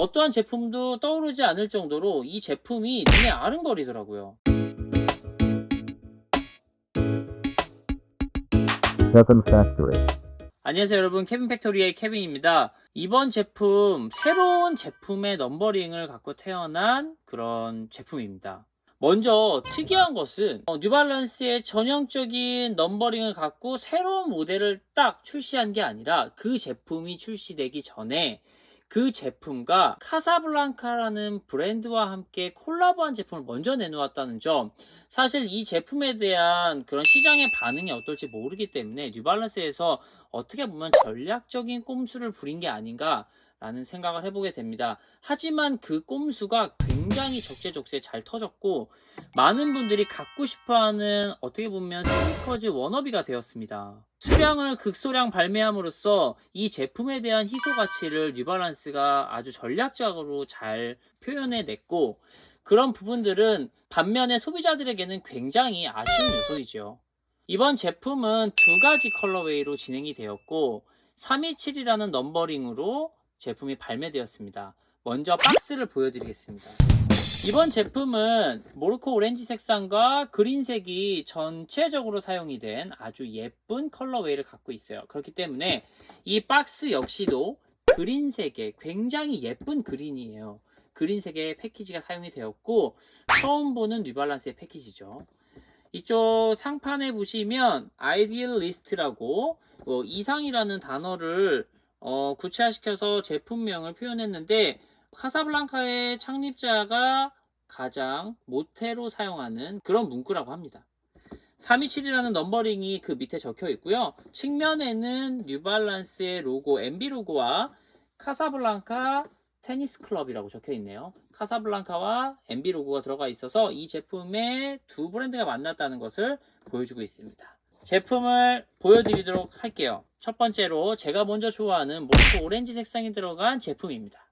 어떠한 제품도 떠오르지 않을 정도로 이 제품이 눈에 아른거리더라고요. Kevin Factory. 안녕하세요 여러분 케빈 팩토리의 케빈입니다. 이번 제품 새로운 제품의 넘버링을 갖고 태어난 그런 제품입니다. 먼저 특이한 것은 어, 뉴발란스의 전형적인 넘버링을 갖고 새로운 모델을 딱 출시한 게 아니라 그 제품이 출시되기 전에 그 제품과 카사블랑카라는 브랜드와 함께 콜라보한 제품을 먼저 내놓았다는 점. 사실 이 제품에 대한 그런 시장의 반응이 어떨지 모르기 때문에 뉴발란스에서 어떻게 보면 전략적인 꼼수를 부린 게 아닌가 라는 생각을 해보게 됩니다. 하지만 그 꼼수가 굉장히 적재적소에 잘 터졌고 많은 분들이 갖고 싶어하는 어떻게 보면 스니커즈 워너비가 되었습니다. 수량을 극소량 발매함으로써 이 제품에 대한 희소 가치를 뉴발란스가 아주 전략적으로 잘 표현해 냈고 그런 부분들은 반면에 소비자들에게는 굉장히 아쉬운 요소이죠. 이번 제품은 두 가지 컬러웨이로 진행이 되었고 327이라는 넘버링으로 제품이 발매되었습니다. 먼저 박스를 보여드리겠습니다. 이번 제품은 모로코 오렌지 색상과 그린색이 전체적으로 사용이 된 아주 예쁜 컬러웨이를 갖고 있어요. 그렇기 때문에 이 박스 역시도 그린색의 굉장히 예쁜 그린이에요. 그린색의 패키지가 사용이 되었고 처음 보는 뉴발란스의 패키지죠. 이쪽 상판에 보시면 아이디얼 리스트라고 뭐 이상이라는 단어를 어, 구체화시켜서 제품명을 표현했는데 카사블랑카의 창립자가 가장 모태로 사용하는 그런 문구라고 합니다. 327이라는 넘버링이 그 밑에 적혀 있고요. 측면에는 뉴발란스의 로고, MB 로고와 카사블랑카 테니스 클럽이라고 적혀 있네요. 카사블랑카와 MB 로고가 들어가 있어서 이 제품의 두 브랜드가 만났다는 것을 보여주고 있습니다. 제품을 보여드리도록 할게요. 첫 번째로 제가 먼저 좋아하는 모로코 오렌지 색상이 들어간 제품입니다.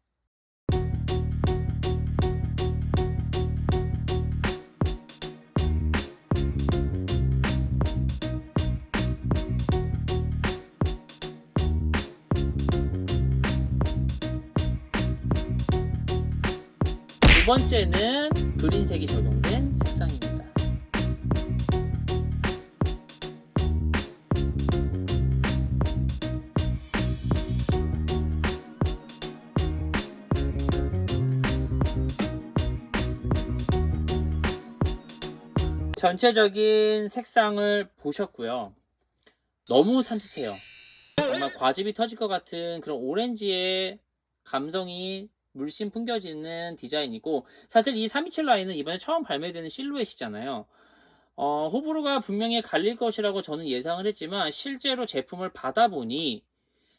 두 번째는 그린색이 적용된 전체적인 색상을 보셨고요. 너무 산뜻해요. 정말 과즙이 터질 것 같은 그런 오렌지의 감성이 물씬 풍겨지는 디자인이고 사실 이 327 라인은 이번에 처음 발매되는 실루엣이잖아요. 어, 호불호가 분명히 갈릴 것이라고 저는 예상을 했지만 실제로 제품을 받아보니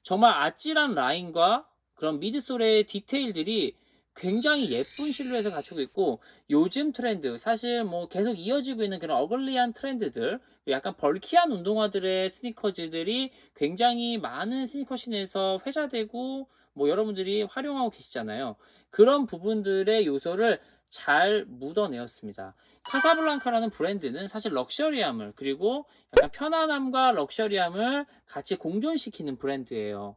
정말 아찔한 라인과 그런 미드솔의 디테일들이 굉장히 예쁜 실루엣을 갖추고 있고 요즘 트렌드 사실 뭐 계속 이어지고 있는 그런 어글리한 트렌드들 약간 벌키한 운동화들의 스니커즈들이 굉장히 많은 스니커 신에서 회자되고 뭐 여러분들이 활용하고 계시잖아요. 그런 부분들의 요소를 잘 묻어내었습니다. 카사블랑카라는 브랜드는 사실 럭셔리함을 그리고 약간 편안함과 럭셔리함을 같이 공존시키는 브랜드예요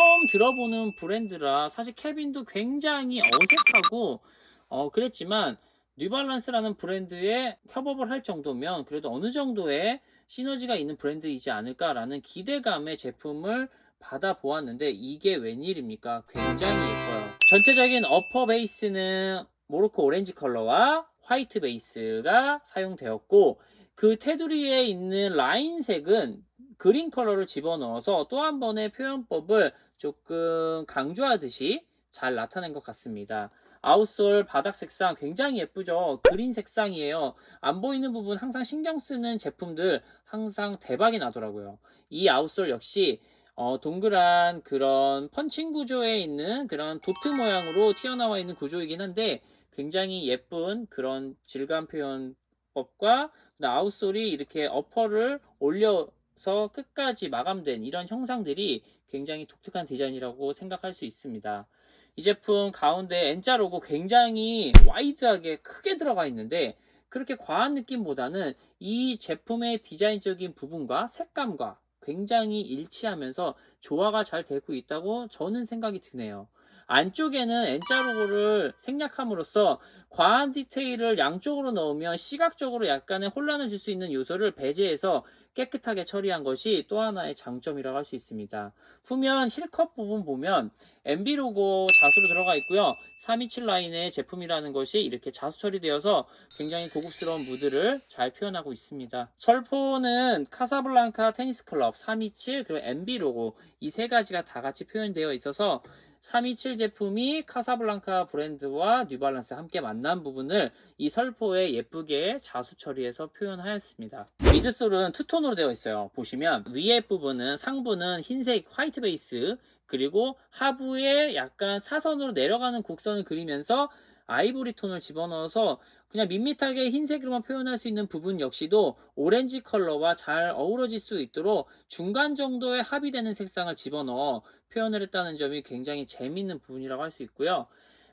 처음 들어보는 브랜드라 사실 케빈도 굉장히 어색하고 어 그랬지만 뉴발란스라는 브랜드에 협업을 할 정도면 그래도 어느 정도의 시너지가 있는 브랜드이지 않을까라는 기대감의 제품을 받아 보았는데 이게 웬일입니까? 굉장히 예뻐요. 전체적인 어퍼 베이스는 모로코 오렌지 컬러와 화이트 베이스가 사용되었고 그 테두리에 있는 라인색은 그린 컬러를 집어넣어서 또 한 번의 표현법을 조금 강조하듯이 잘 나타낸 것 같습니다. 아웃솔 바닥 색상 굉장히 예쁘죠? 그린 색상이에요. 안 보이는 부분 항상 신경 쓰는 제품들 항상 대박이 나더라고요. 이 아웃솔 역시 어, 동그란 그런 펀칭 구조에 있는 그런 도트 모양으로 튀어나와 있는 구조이긴 한데 굉장히 예쁜 그런 질감 표현법과 아웃솔이 이렇게 어퍼를 올려 서 끝까지 마감된 이런 형상들이 굉장히 독특한 디자인이라고 생각할 수 있습니다. 이 제품 가운데 N자 로고 굉장히 와이드하게 크게 들어가 있는데 그렇게 과한 느낌보다는 이 제품의 디자인적인 부분과 색감과 굉장히 일치하면서 조화가 잘 되고 있다고 저는 생각이 드네요. 안쪽에는 N자 로고를 생략함으로써 과한 디테일을 양쪽으로 넣으면 시각적으로 약간의 혼란을 줄 수 있는 요소를 배제해서 깨끗하게 처리한 것이 또 하나의 장점이라고 할 수 있습니다. 후면 힐컵 부분 보면 MB 로고 자수로 들어가 있고요. 327 라인의 제품이라는 것이 이렇게 자수 처리되어서 굉장히 고급스러운 무드를 잘 표현하고 있습니다. 설포는 카사블랑카 테니스 클럽 327 그리고 MB 로고 이 세 가지가 다 같이 표현되어 있어서 327 제품이 카사블랑카 브랜드와 뉴발란스 함께 만난 부분을 이 설포에 예쁘게 자수 처리해서 표현하였습니다. 미드솔은 투톤으로 되어 있어요. 보시면 위에 부분은 상부는 흰색 화이트 베이스 그리고 하부에 약간 사선으로 내려가는 곡선을 그리면서 아이보리 톤을 집어넣어서 그냥 밋밋하게 흰색으로만 표현할 수 있는 부분 역시도 오렌지 컬러와 잘 어우러질 수 있도록 중간 정도의 합의되는 색상을 집어넣어 표현을 했다는 점이 굉장히 재밌는 부분이라고 할 수 있고요.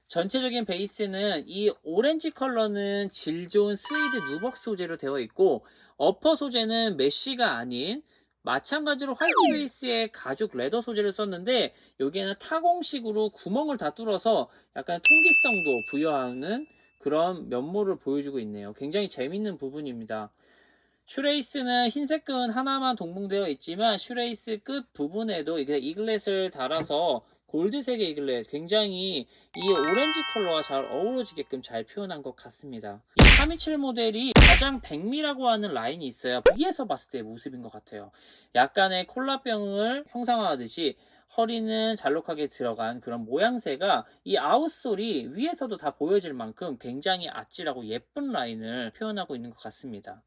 전체적인 베이스는 이 오렌지 컬러는 질 좋은 스웨이드 누벅 소재로 되어 있고 어퍼 소재는 메쉬가 아닌 마찬가지로 화이트 베이스의 가죽 레더 소재를 썼는데 여기에는 타공식으로 구멍을 다 뚫어서 약간 통기성도 부여하는 그런 면모를 보여주고 있네요. 굉장히 재밌는 부분입니다. 슈레이스는 흰색 끈 하나만 동봉되어 있지만 슈레이스 끝 부분에도 이글렛을 달아서 골드색의 이글렛 굉장히 이 오렌지 컬러와 잘 어우러지게끔 잘 표현한 것 같습니다. 이 327 모델이 가장 백미라고 하는 라인이 있어요. 위에서 봤을 때의 모습인 것 같아요. 약간의 콜라병을 형상화하듯이 허리는 잘록하게 들어간 그런 모양새가 이 아웃솔이 위에서도 다 보여질 만큼 굉장히 아찔하고 예쁜 라인을 표현하고 있는 것 같습니다.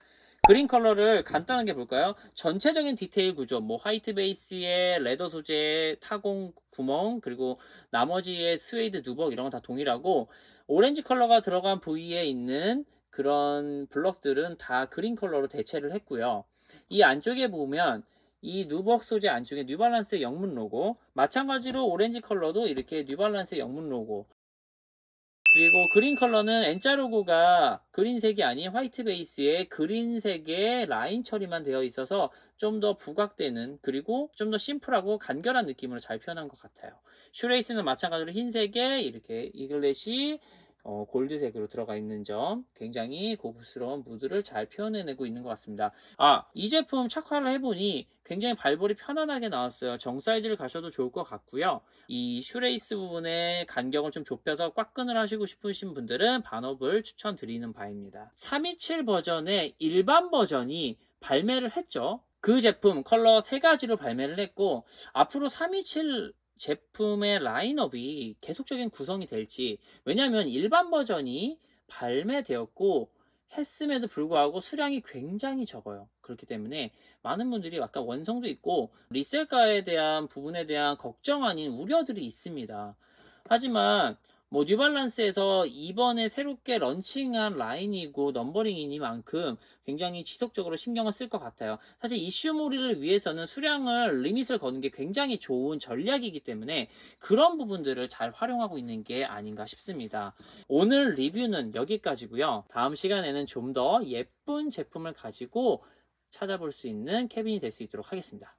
그린 컬러를 간단하게 볼까요? 전체적인 디테일 구조, 뭐 화이트 베이스의 레더 소재, 타공 구멍, 그리고 나머지의 스웨이드 누벅 이런 건 다 동일하고 오렌지 컬러가 들어간 부위에 있는 그런 블럭들은 다 그린 컬러로 대체를 했고요. 이 안쪽에 보면 이 누벅 소재 안쪽에 뉴발란스의 영문 로고, 마찬가지로 오렌지 컬러도 이렇게 뉴발란스의 영문 로고, 그리고 그린 컬러는 N자 로고가 그린색이 아닌 화이트 베이스에 그린색의 라인 처리만 되어 있어서 좀 더 부각되는 그리고 좀 더 심플하고 간결한 느낌으로 잘 표현한 것 같아요. 슈레이스는 마찬가지로 흰색에 이렇게 이글렛이 어, 골드색으로 들어가 있는 점 굉장히 고급스러운 무드를 잘 표현해내고 있는 것 같습니다. 아, 이 제품 착화를 해보니 굉장히 발볼이 편안하게 나왔어요. 정 사이즈를 가셔도 좋을 것 같고요. 이 슈레이스 부분의 간격을 좀 좁혀서 꽉 끈을 하시고 싶으신 분들은 반업을 추천드리는 바입니다. 327 버전의 일반 버전이 발매를 했죠. 그 제품 컬러 세 가지로 발매를 했고 앞으로 327 제품의 라인업이 계속적인 구성이 될지 왜냐하면 일반 버전이 발매되었고 했음에도 불구하고 수량이 굉장히 적어요. 그렇기 때문에 많은 분들이 약간 원성도 있고 리셀가에 대한 부분에 대한 걱정 아닌 우려들이 있습니다. 하지만 뭐 뉴발란스에서 이번에 새롭게 런칭한 라인이고 넘버링이니만큼 굉장히 지속적으로 신경을 쓸 것 같아요. 사실 이슈몰이를 위해서는 수량을 리밋을 거는 게 굉장히 좋은 전략이기 때문에 그런 부분들을 잘 활용하고 있는 게 아닌가 싶습니다. 오늘 리뷰는 여기까지고요. 다음 시간에는 좀 더 예쁜 제품을 가지고 찾아볼 수 있는 캐빈이 될 수 있도록 하겠습니다.